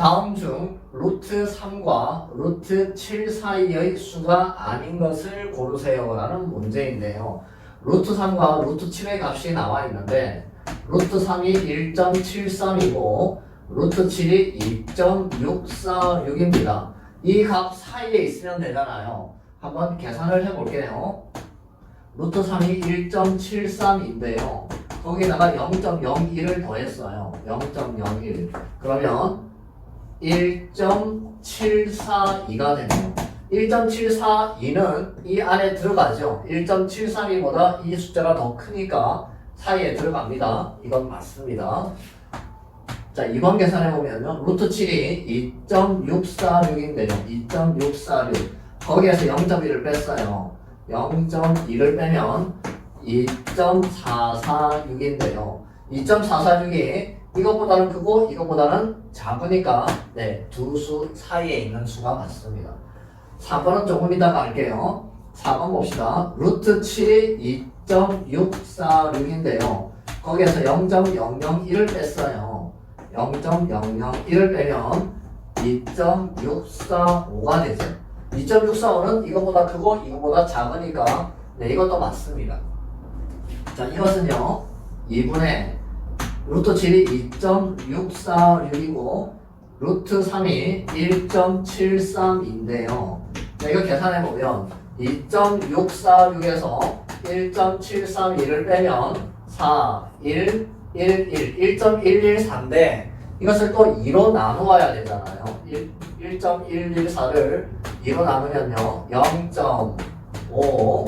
다음 중 루트 3과 루트 7 사이의 수가 아닌 것을 고르세요 라는 문제인데요. 루트 3과 루트 7의 값이 나와 있는데 루트 3이 1.73이고 루트 7이 2.646입니다. 이 값 사이에 있으면 되잖아요. 한번 계산을 해볼게요. 루트 3이 1.73인데요. 거기다가 0.01을 더했어요. 0.01. 그러면 1.742가 되네요. 1.742는 이 안에 들어가죠. 1.732보다 이 숫자가 더 크니까 사이에 들어갑니다. 이건 맞습니다. 자, 이번 계산해 보면요. 루트 7이 2.646인데요. 2.646. 거기에서 0.1을 뺐어요. 0.2를 빼면 2.446인데요. 2.446이 이것보다는 크고 이것보다는 작으니까 네, 두 수 사이에 있는 수가 맞습니다. 4번은 조금 이따가 할게요. 4번 봅시다. 루트 7이 2.646인데요. 거기에서 0.001을 뺐어요. 0.001을 빼면 2.645가 되죠. 2.645는 이거보다 크고 이거보다 작으니까 네, 이것도 맞습니다. 자, 이것은요. 2분의 루트 7이 2.646이고 루트 3이 1.73인데요. 자, 이거 계산해 보면 2.646에서 1.732를 빼면 4, 1, 1, 1, 1.114인데 이것을 또 2로 나누어야 되잖아요. 1, 1.114를 2로 나누면요. 0.5, 5,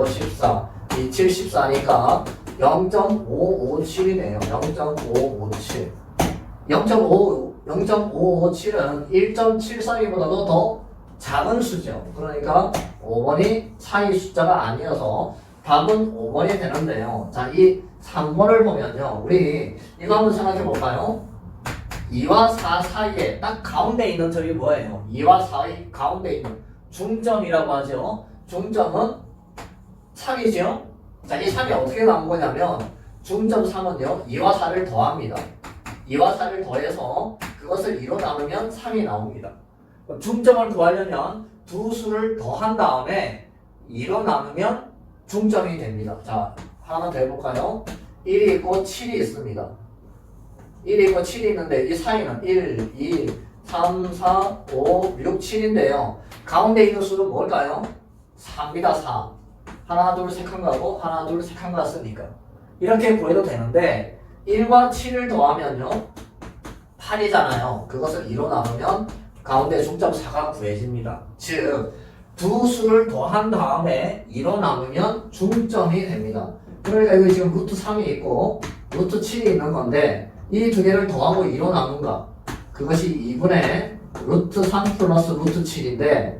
그럼 12 되고 14. 이 7, 14니까 0.557이네요. 0.557. 0.5, 0.557은 1.732보다도 더 작은 수죠. 그러니까 5번이 사이 숫자가 아니어서 답은 5번이 되는데요. 자, 이 3번을 보면요. 우리 이거 한번 생각해 볼까요? 2와 4 사이에 딱 가운데 있는 점이 뭐예요? 2와 4의 가운데 있는 중점이라고 하죠. 중점은 3이죠? 자, 이 3이 어떻게 나온 거냐면 중점 3은요. 2와 4를 더합니다. 2와 4를 더해서 그것을 2로 나누면 3이 나옵니다. 중점을 구하려면 두 수를 더한 다음에 2로 나누면 중점이 됩니다. 자, 하나만 더 해볼까요? 1이 있고 7이 있습니다. 1이 있고 7이 있는데 이 사이는 1, 2, 3, 4, 5, 6, 7인데요. 가운데 있는 수는 뭘까요? 4입니다. 4. 하나, 둘, 셋 한 거고 하나, 둘, 셋 한 거였으니까. 이렇게 구해도 되는데 1과 7을 더하면요. 8이잖아요. 그것을 2로 나누면 가운데 중점 4가 구해집니다. 즉, 두 수를 더한 다음에 2로 나누면 중점이 됩니다. 그러니까 여기 지금 루트 3이 있고 루트 7이 있는 건데 이 두 개를 더하고 2로 나눈가 그것이 2분의 루트 3 플러스 루트 7인데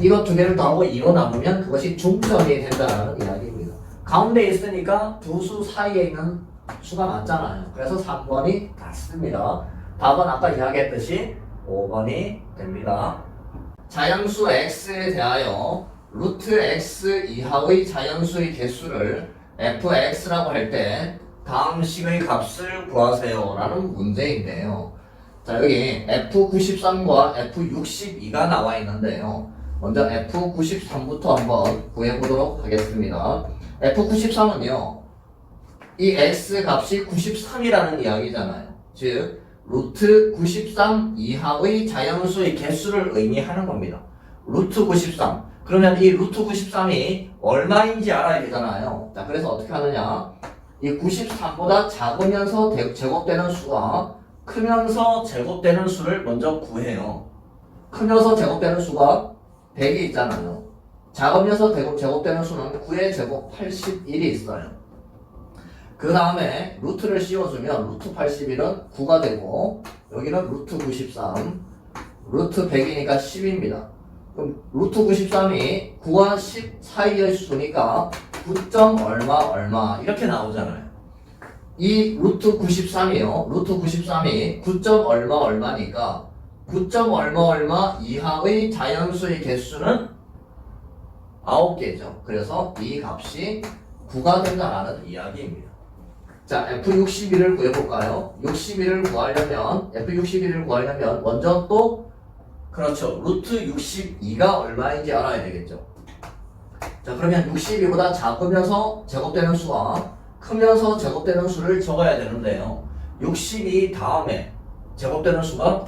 이거 두 개를 더하고 2로 나누면 그것이 중점이 된다는 이야기입니다. 가운데 있으니까 두 수 사이에 있는 수가 맞잖아요. 그래서 3번이 같습니다. 답은 아까 이야기했듯이 5번이 됩니다. 자연수 x에 대하여 루트 x 이하의 자연수의 개수를 fx라고 할 때 다음 식의 값을 구하세요 라는 문제인데요. 자 여기 f93과 f62가 나와 있는데요. 먼저 f93부터 한번 구해보도록 하겠습니다. f93은요. 이 x 값이 93이라는 이야기잖아요. 즉 루트 93 이하의 자연수의 개수를 의미하는 겁니다. 루트 93. 그러면 이 루트 93이 얼마인지 알아야 되잖아요. 자, 그래서 어떻게 하느냐. 이 93보다 작으면서 대- 제곱되는 수가 크면서 제곱되는 수를 먼저 구해요. 크면서 제곱되는 수가 100이 있잖아요. 작으면서 제곱, 제곱되는 수는 9의 제곱 81이 있어요. 그 다음에 루트를 씌워주면 루트 81은 9가 되고 여기는 루트 93 루트 100이니까 10입니다. 그럼 루트 93이 9와 10 사이의 수니까 9점 얼마 얼마 이렇게 나오잖아요. 이 루트 93이요. 루트 93이 9점 얼마 얼마니까 9점 얼마 얼마 이하의 자연수의 개수는 9개죠. 그래서 이 값이 9가 된다라는 이야기입니다. 자, F61을 구해볼까요? 61을 구하려면, F61을 구하려면, 먼저 또, 그렇죠. 루트 62가 얼마인지 알아야 되겠죠. 자, 그러면 62보다 작으면서 제곱되는 수와 크면서 제곱되는 수를 적어야 되는데요. 62 다음에 제곱되는 수가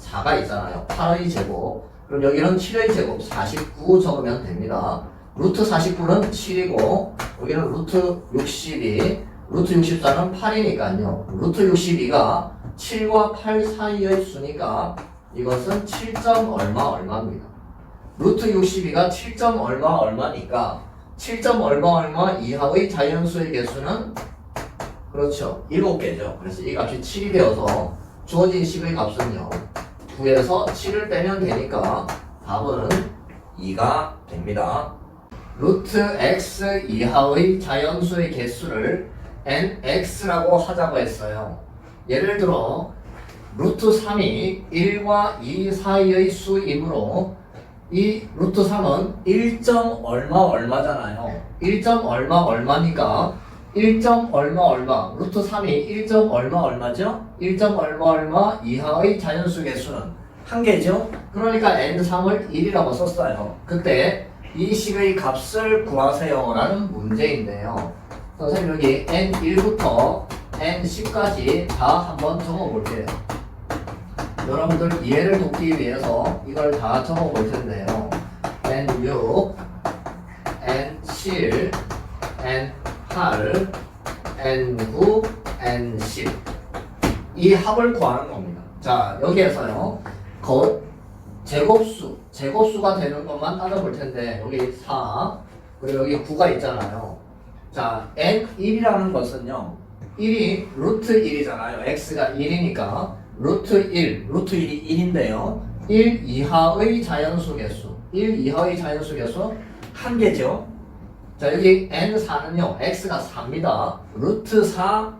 64가 있잖아요. 8의 제곱. 그럼 여기는 7의 제곱 49 적으면 됩니다. 루트 49는 7이고 여기는 루트 62 루트 64는 8이니까요. 루트 62가 7과 8 사이의 수니까 이것은 7점 얼마 얼마입니다. 루트 62가 7점 얼마 얼마니까 7점 얼마 얼마 이하의 자연수의 개수는 그렇죠. 7개죠. 그래서 이 값이 7이 되어서 주어진 식의 값은요. 9에서 7을 빼면 되니까 답은 2가 됩니다. 루트 x 이하의 자연수의 개수를 nx라고 하자고 했어요. 예를 들어 루트 3이 1과 2 사이의 수이므로 이 루트 3은 1점 얼마 얼마잖아요. 1점 얼마 얼마니까 1점 얼마 얼마 루트 3이 1점 얼마 얼마죠? 1점 얼마 얼마 이하의 자연수 개수는 한 개죠? 그러니까 n3을 1이라고 썼어요. 그때 이 식의 값을 구하세요 라는 문제인데요. 선생님 여기 n1부터 n10까지 다 한번 적어볼게요. 여러분들 이해를 돕기 위해서 이걸 다 적어볼 텐데요. N6, N7, N8, N9, N10 이 합을 구하는 겁니다. 자 여기에서요. 거, 제곱수, 제곱수가 되는 것만 따져볼 텐데 여기 4 그리고 여기 9가 있잖아요. 자 N1이라는 것은요. 1이 루트 1이잖아요. x가 1이니까 루트 1, 루트 1이 1인데요. 1 이하의 자연수 개수, 1 이하의 자연수 개수 한 개죠. 자 여기 n4는요, x가 4입니다. 루트 4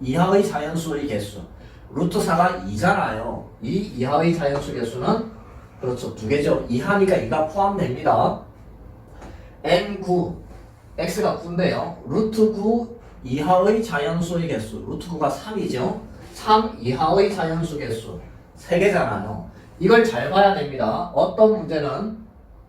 이하의 자연수의 개수, 루트 4가 2잖아요. 2 이하의 자연수 개수는 그렇죠, 두 개죠. 이하니까 2가 포함됩니다. n9, x가 9인데요. 루트 9 이하의 자연수의 개수, 루트 9가 3이죠. 3 이하의 자연수 개수 3개잖아요. 이걸 잘 봐야 됩니다. 어떤 문제는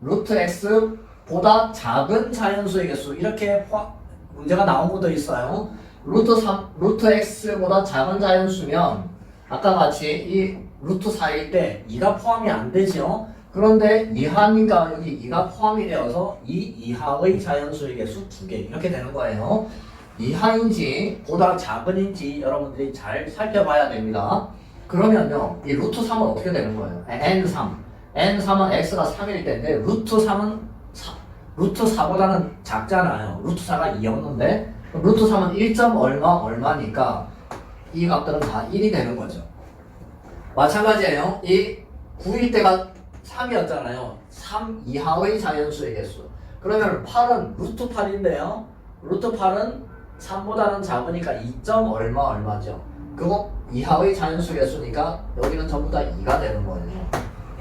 루트 x 보다 작은 자연수의 개수 이렇게 화- 문제가 나온 것도 있어요. 루트 3, 루트 x보다 작은 자연수면 아까 같이 이 루트 4일 때 2가 포함이 안 되죠. 그런데 이하니까 여기 2가 포함이 되어서 이 이하의 자연수의 개수 2개 이렇게 되는 거예요. 이하인지 보다 작은인지 여러분들이 잘 살펴봐야 됩니다. 그러면요, 이 루트 3은 어떻게 되는 거예요? n3. n3은 x가 3일 때인데 루트 3은 루트 4보다는 작잖아요. 루트 4가 2였는데 루트 3은 1점 얼마 얼마니까 이 값들은 다 1이 되는 거죠. 마찬가지예요. 이 9일 때가 3이었잖아요. 3 이하의 자연수의 개수. 그러면 8은 루트 8인데요. 루트 8은 3보다는 작으니까 2점 얼마 얼마죠. 그거 이하의 자연수 개수니까 여기는 전부 다 2가 되는 거예요.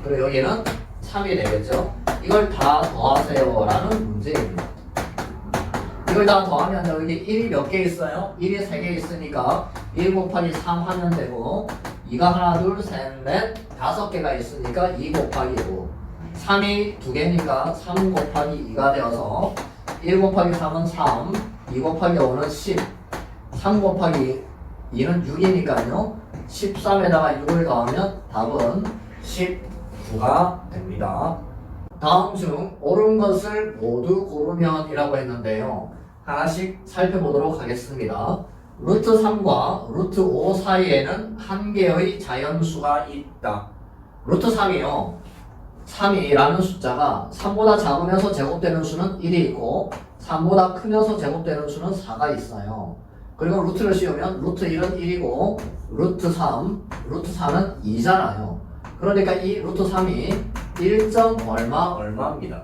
그리고 여기는 3이 되겠죠. 이걸 다 더하세요 라는 문제입니다. 이걸 다 더하면 여기 1이 몇 개 있어요? 1이 3개 있으니까 1 곱하기 3 하면 되고 2가 하나 둘셋넷 다섯 개가 있으니까 2 곱하기 5 3이 두 개니까 3 곱하기 2가 되어서 1 곱하기 3은 3 2 곱하기 5는 10 3 곱하기 2는 6이니까요 13에다가 6을 더하면 답은 19가 됩니다. 다음 중 옳은 것을 모두 고르면 이라고 했는데요. 하나씩 살펴보도록 하겠습니다. 루트 3과 루트 5 사이에는 한 개의 자연수가 있다. 루트 3이요. 3이라는 숫자가 3보다 작으면서 제곱되는 수는 1이 있고 3보다 크면서 제곱되는 수는 4가 있어요. 그리고 루트를 씌우면 루트 1은 1이고 루트 3, 루트 4는 2잖아요. 그러니까 이 루트 3이 1점 얼마 얼마입니다.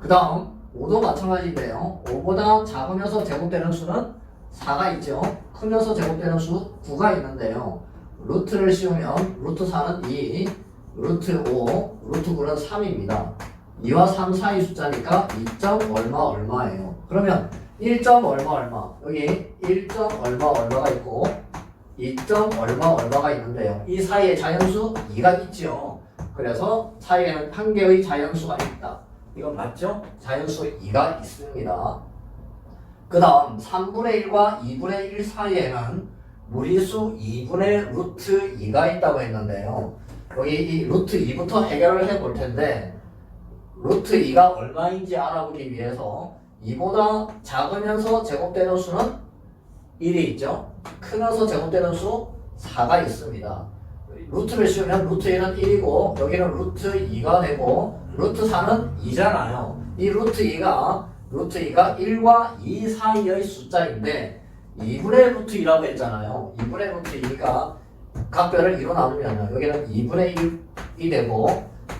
그 다음 5도 마찬가지인데요. 5보다 작으면서 제곱되는 수는 4가 있죠. 크면서 제곱되는 수 9가 있는데요. 루트를 씌우면 루트 4는 2, 루트 5, 루트 9는 3입니다. 2와 3 사이 숫자니까 2점 얼마 얼마예요. 그러면 1점 얼마 얼마 여기 1점 얼마 얼마가 있고 2점 얼마 얼마가 있는데요. 이 사이에 자연수 2가 있죠. 그래서 사이에는 한 개의 자연수가 있다. 이건 맞죠? 자연수 2가 있습니다. 그 다음 3분의 1과 2분의 1 사이에는 무리수 2분의 루트 2가 있다고 했는데요. 여기 이 루트 2부터 해결을 해 볼 텐데 루트 2가 얼마인지 알아보기 위해서 2보다 작으면서 제곱되는 수는 1이 있죠. 크면서 제곱되는 수 4가 있습니다. 루트를 씌우면 루트 1은 1이고 여기는 루트 2가 되고 루트 4는 2잖아요. 이 루트 2가 루트 2가 1과 2 사이의 숫자인데 2분의 루트 2라고 했잖아요. 2분의 루트 2가 각별을 2로 나누면 여기는 2분의 1이 되고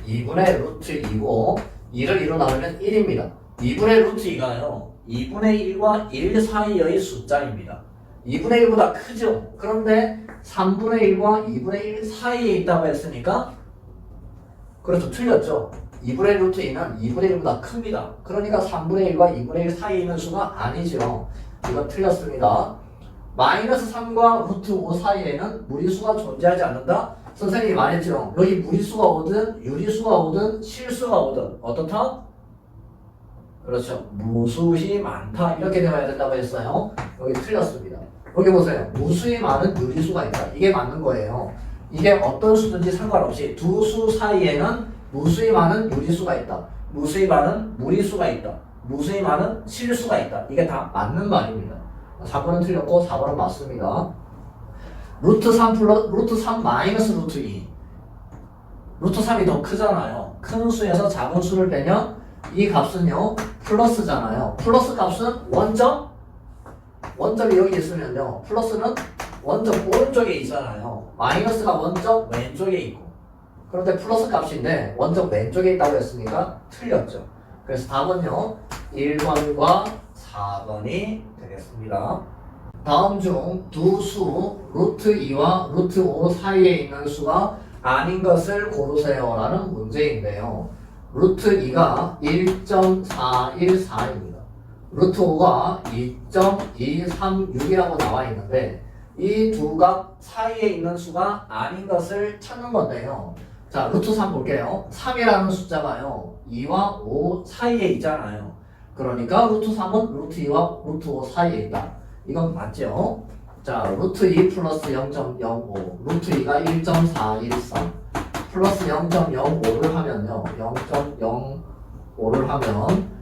2분의 루트 2고 2를 2로 나누면 1입니다. 2분의 루트 2가요. 2분의 1과 1 사이의 숫자입니다. 2분의 1보다 크죠? 그런데 3분의 1과 2분의 1 사이에 있다고 했으니까 그렇죠. 틀렸죠. 2분의 루트 2는 2분의 1보다 큽니다. 그러니까 3분의 1과 2분의 1 사이에 있는 수가 아니죠. 이건 틀렸습니다. 마이너스 3과 루트 5 사이에는 무리수가 존재하지 않는다? 선생님이 말했죠. 여기 무리수가 오든 유리수가 오든 실수가 오든 어떻다? 그렇죠. 무수히 많다. 이렇게 되어야 된다고 했어요. 여기 틀렸습니다. 여기 보세요. 무수히 많은 유리수가 있다. 이게 맞는 거예요. 이게 어떤 수든지 상관없이 두 수 사이에는 무수히 많은 유리수가 있다. 무수히 많은 무리수가 있다. 무수히 많은 실수가 있다. 이게 다 맞는 말입니다. 4번은 틀렸고 4번은 맞습니다. 루트 3 플러 루트 3 마이너스 루트 2. 루트 3이 더 크잖아요. 큰 수에서 작은 수를 빼면 이 값은요 플러스잖아요. 플러스 값은 원점 원점이 여기 있으면요 플러스는 원점 오른쪽에 있잖아요. 마이너스가 원점 왼쪽에 있고 그런데 플러스 값인데 원점 왼쪽에 있다고 했으니까 틀렸죠. 그래서 답은요 1번과 4번이 되겠습니다. 다음 중 두 수 루트 2와 루트 5 사이에 있는 수가 아닌 것을 고르세요 라는 문제인데요. 루트 2가 1.414입니다. 루트 5가 2.236이라고 나와 있는데 이두값 사이에 있는 수가 아닌 것을 찾는 건데요. 자, 루트 3 볼게요. 3이라는 숫자가요. 2와 5 사이에 있잖아요. 그러니까 루트 3은 루트 2와 루트 5 사이에 있다. 이건 맞죠? 자, 루트 2 플러스 0.05, 루트 2가 1.413, 플러스 0.05를 하면요, 0.05를 하면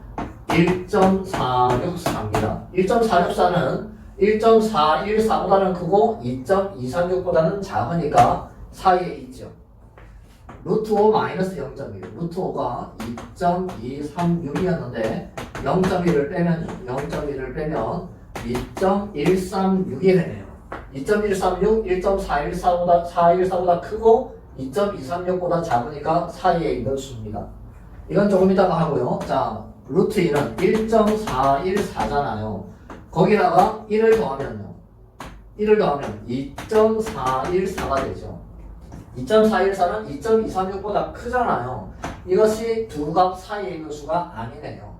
1.464입니다. 1.464는 1.414보다는 크고 2.236보다는 작으니까 사이에 있죠. 루트 5 마이너스 0.1, 루트 5가 2.236이었는데 0.1을 빼면 0.1을 빼면 2.136이 되네요. 2.136, 1.414보다 414보다 크고 2.236보다 작으니까 사이에 있는 수입니다. 이건 조금 이따가 하고요. 자, 루트 1은 1.414잖아요. 거기다가 1을 더하면요. 1을 더하면 2.414가 되죠. 2.414는 2.236보다 크잖아요. 이것이 두 값 사이에 있는 수가 아니네요.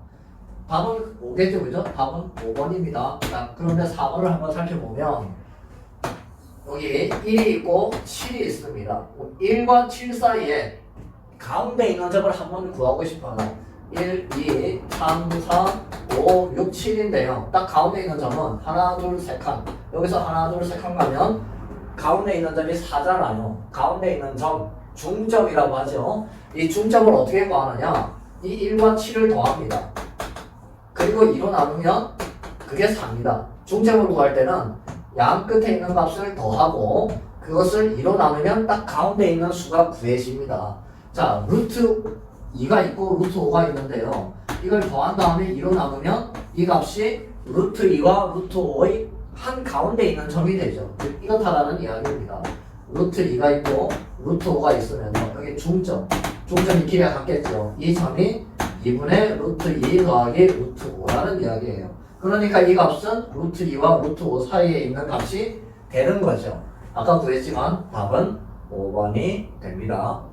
답은 5겠죠, 그죠? 답은 5번입니다. 자, 그런데 4번을 한번 살펴보면 여기 1이 있고 7이 있습니다. 1과 7 사이에 가운데 있는 점을 한번 구하고 싶어요. 1, 2, 3, 4, 5, 6, 7인데요. 딱 가운데 있는 점은 하나, 둘, 세 칸. 여기서 하나, 둘, 세 칸 가면 가운데 있는 점이 4잖아요. 가운데 있는 점, 중점이라고 하죠. 이 중점을 어떻게 구하느냐? 이 1과 7을 더합니다. 그리고 2로 나누면 그게 4입니다. 중점을 구할 때는 양 끝에 있는 값을 더하고 그것을 2로 나누면 딱 가운데 있는 수가 구해집니다. 자, 루트 2가 있고 루트 5가 있는데요. 이걸 더한 다음에 2로 나누면 이 값이 루트 2와 루트 5의 한 가운데 있는 점이 되죠. 이렇다라는 이야기입니다. 루트 2가 있고 루트 5가 있으면 여기 중점, 중점이 길이가 같겠죠. 이 점이 2분의 루트 2 더하기 루트 5라는 이야기예요. 그러니까 이 값은 루트 2와 루트 5 사이에 있는 값이 되는 거죠. 아까 구했지만 답은 5번이 됩니다.